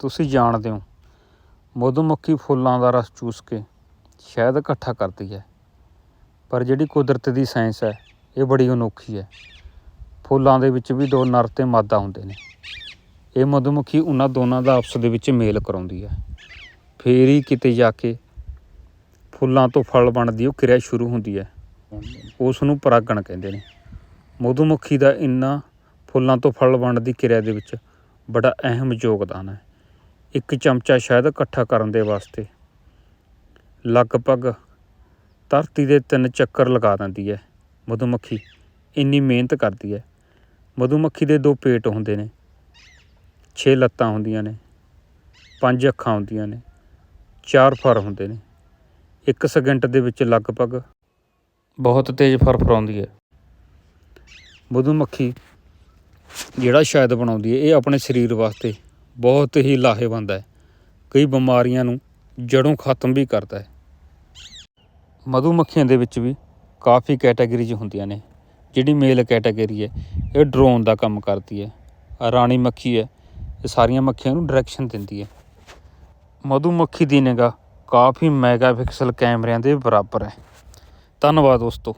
ਤੁਸੀਂ ਜਾਣਦੇ ਹੋ। ਮਧੂਮੱਖੀ ਫੁੱਲਾਂ ਦਾ ਰਸ ਚੂਸ ਕੇ ਸ਼ਹਿਦ ਇਕੱਠਾ ਕਰਦੀ ਹੈ। ਪਰ ਜਿਹੜੀ ਕੁਦਰਤ ਦੀ ਸਾਇੰਸ ਹੈ, ਇਹ ਬੜੀ ਅਨੋਖੀ ਹੈ। ਫੁੱਲਾਂ ਦੇ ਵਿੱਚ ਵੀ ਦੋ ਨਰ ਤੇ ਮਾਦਾ ਹੁੰਦੇ ਨੇ। ਇਹ ਮਧੂਮੱਖੀ ਉਹਨਾਂ ਦੋਨਾਂ ਦਾ ਆਪਸ ਦੇ ਵਿੱਚ ਮੇਲ ਕਰਾਉਂਦੀ ਹੈ। ਫੇਰ ਹੀ ਕਿਤੇ ਜਾ ਕੇ ਫੁੱਲਾਂ ਤੋਂ ਫਲ ਬਣਦੀ ਉਹ ਕਿਰਿਆ ਸ਼ੁਰੂ ਹੁੰਦੀ ਹੈ। ਉਸ ਨੂੰ ਪਰਾਗਣ ਕਹਿੰਦੇ ਨੇ। ਮਧੂਮੱਖੀ ਦਾ ਇੰਨਾ ਫੁੱਲਾਂ ਤੋਂ ਫਲ ਬਣਨ ਦੀ ਕਿਰਿਆ ਦੇ ਵਿੱਚ ਬੜਾ ਅਹਿਮ ਯੋਗਦਾਨ ਹੈ। ਇੱਕ ਚਮਚਾ ਸ਼ਹਿਦ ਇਕੱਠਾ ਕਰਨ ਦੇ ਵਾਸਤੇ। ਲਗਭਗ ਧਰਤੀ ਦੇ ਤਿੰਨ ਚੱਕਰ ਲਗਾ ਦਿੰਦੀ ਹੈ। ਮਧੂਮੱਖੀ ਇੰਨੀ ਮਿਹਨਤ ਕਰਦੀ ਹੈ। ਮਧੂਮੱਖੀ ਦੇ ਦੋ ਪੇਟ ਹੁੰਦੇ ਨੇ। 6 ਲੱਤਾਂ ਹੁੰਦੀਆਂ ਨੇ। ਪੰਜ ਅੱਖਾਂ ਹੁੰਦੀਆਂ ਨੇ। ਚਾਰ ਫਰ ਹੁੰਦੇ ਨੇ। ਇੱਕ ਸਕਿੰਟ ਦੇ ਵਿੱਚ ਲਗਭਗ ਬਹੁਤ ਤੇਜ਼ ਫਰ ਫਰਾਉਂਦੀ ਹੈ। ਮਧੂਮੱਖੀ ਜਿਹੜਾ ਸ਼ਾਇਦ ਬਣਾਉਂਦੀ ਹੈ, ਇਹ ਆਪਣੇ ਸਰੀਰ ਵਾਸਤੇ ਬਹੁਤ ਹੀ ਲਾਹੇਵੰਦ ਹੈ। ਕਈ ਬਿਮਾਰੀਆਂ ਨੂੰ ਜੜੋਂ ਖਤਮ ਵੀ ਕਰਦਾ ਹੈ। ਮਧੂਮੱਖੀਆਂ ਦੇ ਵਿੱਚ ਵੀ ਕਾਫੀ ਕੈਟਾਗਰੀਜ਼ ਹੁੰਦੀਆਂ ਨੇ। ਜਿਹੜੀ ਮੇਲ ਕੈਟਾਗਰੀ ਹੈ, ਇਹ ਡਰੋਨ ਦਾ ਕੰਮ ਕਰਦੀ ਹੈ। ਰਾਣੀ ਮੱਖੀ ਹੈ, ਇਹ ਸਾਰੀਆਂ ਮੱਖੀਆਂ ਨੂੰ ਡਾਇਰੈਕਸ਼ਨ ਦਿੰਦੀ ਹੈ। ਮਧੂਮੱਖੀ ਦੀ ਨਿਗਾਹ ਕਾਫੀ ਮੈਗਾਪਿਕਸਲ ਕੈਮਰਿਆਂ ਦੇ ਬਰਾਬਰ ਹੈ। ਧੰਨਵਾਦ ਦੋਸਤੋ।